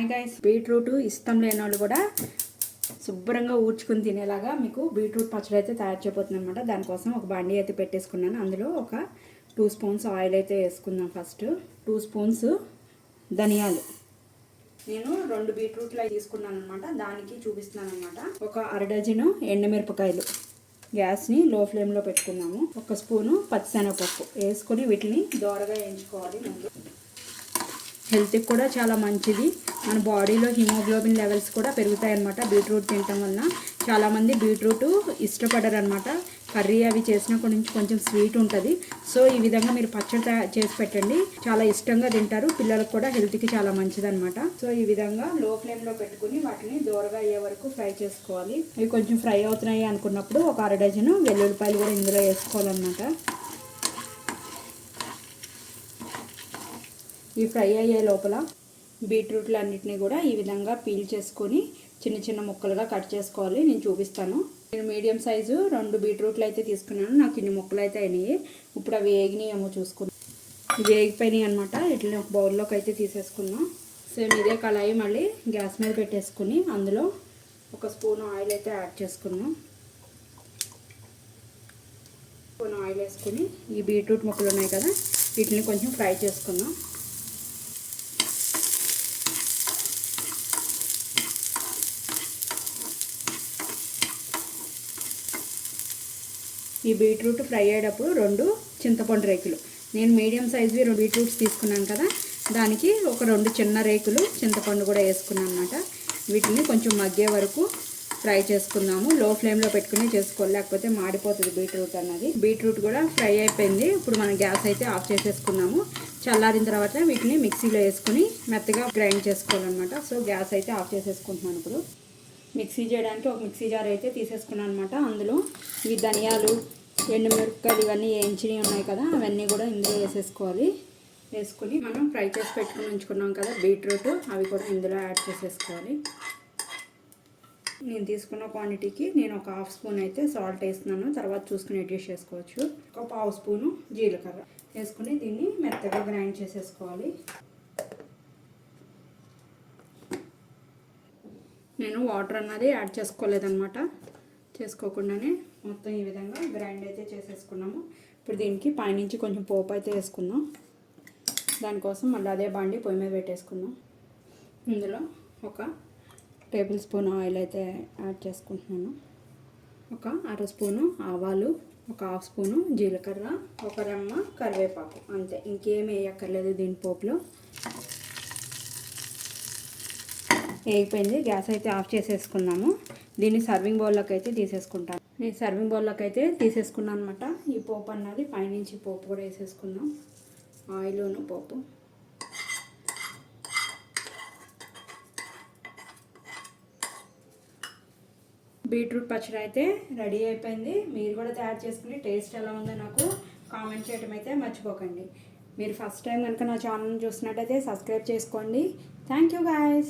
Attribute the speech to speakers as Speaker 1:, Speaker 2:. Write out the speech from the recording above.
Speaker 1: Hi guys beetroot ఇష్టం లేని వాళ్ళు కూడా శుభ్రంగా ఊడ్చుకుని తినేలాగా మీకు బీట్రూట్ పచ్చడి అయితే తయారు చేయబోతున్నాను అనమాట దానికోసం ఒక బండి అయితే పెట్టేసుకున్నాను. అందులో ఒక టూ స్పూన్స్ ఆయిల్ అయితే వేసుకుందాం ఫస్ట్ టూ స్పూన్స్ ధనియాలు. నేను రెండు బీట్రూట్లు తీసుకున్నాను అనమాట దానికి చూపిస్తున్నాను అనమాట ఒక అర డజను ఎండమిరపకాయలు. గ్యాస్ని లో ఫ్లేమ్లో పెట్టుకున్నాము ఒక స్పూను పచ్చిశనగపప్పు. వేసుకొని వీటిని దోరగా వేయించుకోవాలి ముందు. హెల్త్కి కూడా చాలా మంచిది. మన బాడీలో హిమోగ్లోబిన్ లెవెల్స్ కూడా పెరుగుతాయి అనమాట బీట్రూట్ తినటం వలన చాలామంది బీట్రూట్ ఇష్టపడరు అనమాట కర్రీ అవి చేసినప్పటి నుంచి కొంచెం స్వీట్ ఉంటుంది. సో ఈ విధంగా మీరు పచ్చడి తయా- చేసి పెట్టండి. చాలా ఇష్టంగా తింటారు. పిల్లలకు కూడా హెల్త్కి చాలా మంచిది అనమాట సో ఈ విధంగా లో ఫ్లేమ్లో పెట్టుకుని వాటిని దూరగా అయ్యే వరకు ఫ్రై చేసుకోవాలి. ఇవి కొంచెం ఫ్రై అవుతున్నాయి అనుకున్నప్పుడు ఒక అర డజను వెల్లుల్లిపాయలు కూడా ఇందులో వేసుకోవాలన్నమాట. ఈ ఫ్రై అయ్యే లోపల బీట్రూట్లు అన్నిటిని కూడా ఈ విధంగా పీల్ చేసుకొని చిన్న చిన్న ముక్కలుగా కట్ చేసుకోవాలి. నేను చూపిస్తాను. నేను మీడియం సైజు రెండు బీట్రూట్లు అయితే తీసుకున్నాను. నాకు ఇన్ని ముక్కలు అయితే అయినాయి. ఇప్పుడు అవి వేగినాయేమో చూసుకున్నాను ఇవి వేగిపోయినాయి అనమాట ఇట్లా ఒక బౌల్లోకి అయితే తీసేసుకున్నాం సేమ్ ఇదే కళాయి మళ్ళీ గ్యాస్ మీద పెట్టేసుకుని అందులో ఒక స్పూన్ ఆయిల్ అయితే యాడ్ చేసుకున్నాం స్పూన్ ఆయిల్ వేసుకుని ఈ బీట్రూట్ ముక్కలు ఉన్నాయి కదా వీటిని కొంచెం ఫ్రై చేసుకుందాం. ఈ బీట్రూట్ ఫ్రై అయ్యేటప్పుడు రెండు చింతపండు రేకులు. నేను మీడియం సైజ్వి రెండు బీట్రూట్స్ తీసుకున్నాను కదా దానికి ఒక రెండు చిన్న రేకులు చింతపండు కూడా వేసుకున్నాను అనమాట వీటిని కొంచెం మగ్గే వరకు ఫ్రై చేసుకుందాము. లో ఫ్లేమ్లో పెట్టుకుని చేసుకోవాలి లేకపోతే మాడిపోతుంది బీట్రూట్ అన్నది. బీట్రూట్ కూడా ఫ్రై అయిపోయింది. ఇప్పుడు మనం గ్యాస్ అయితే ఆఫ్ చేసేసుకున్నాము చల్లారిన తర్వాత వీటిని మిక్సీలో వేసుకుని మెత్తగా గ్రైండ్ చేసుకోవాలన్నమాట. సో గ్యాస్ అయితే ఆఫ్ చేసేసుకుంటున్నాను ఇప్పుడు. మిక్సీ చేయడానికి ఒక మిక్సీ జార్ అయితే తీసేసుకున్నాను అనమాట అందులో ఈ ధనియాలు ఎండుమిరపకాయలు ఇవన్నీ వేయించినవి ఉన్నాయి కదా అవన్నీ కూడా ఇందులో వేసేసుకోవాలి. వేసుకుని మనం ఫ్రై చేసి పెట్టుకుని ఉంచుకున్నాం కదా బీట్రూట్ అవి కూడా ఇందులో యాడ్ చేసేసుకోవాలి. నేను తీసుకున్న క్వాంటిటీకి నేను ఒక హాఫ్ స్పూన్ అయితే సాల్ట్ వేస్తున్నాను. తర్వాత చూసుకుని అడ్జస్ట్ చేసుకోవచ్చు. ఒక పావు స్పూను జీలకర్ర వేసుకుని దీన్ని మెత్తగా గ్రైండ్ చేసేసుకోవాలి. నేను వాటర్ అన్నది యాడ్ చేసుకోలేదన్నమాట. చేసుకోకుండానే మొత్తం ఈ విధంగా గ్రైండ్ అయితే చేసేసుకున్నాము. ఇప్పుడు దీనికి పైనుంచి కొంచెం పోపు అయితే వేసుకుందాం. దానికోసం మళ్ళీ అదే బాండి పొయ్యి మీద పెట్టేసుకుందాం. ఇందులో ఒక టేబుల్ స్పూన్ ఆయిల్ అయితే యాడ్ చేసుకుంటున్నాను. ఒక అర స్పూను ఆవాలు ఒక హాఫ్ స్పూను జీలకర్ర ఒక రెమ్మ కరివేపాకు అంతే. ఇంకేమి వేయక్కర్లేదు దీని పోపులో. వేగిపోయింది. గ్యాస్ అయితే ఆఫ్ చేసేసుకున్నాము. దీన్ని సర్వింగ్ బౌల్లోకి అయితే తీసేసుకుంటాను. నేను సర్వింగ్ బౌల్లోకి అయితే తీసేసుకున్నాను అనమాట ఈ పోపు అన్నది పైనుంచి పోపు కూడా వేసేసుకుందాం. ఆయిల్ను పోపు. బీట్రూట్ పచ్చడి అయితే రెడీ అయిపోయింది. మీరు కూడా తయారు చేసుకుని టేస్ట్ ఎలా ఉందో నాకు కామెంట్ చేయడం అయితే మర్చిపోకండి. మీరు ఫస్ట్ టైం కనుక నా ఛానల్ చూసినట్టయితే సబ్స్క్రైబ్ చేసుకోండి. Thank you guys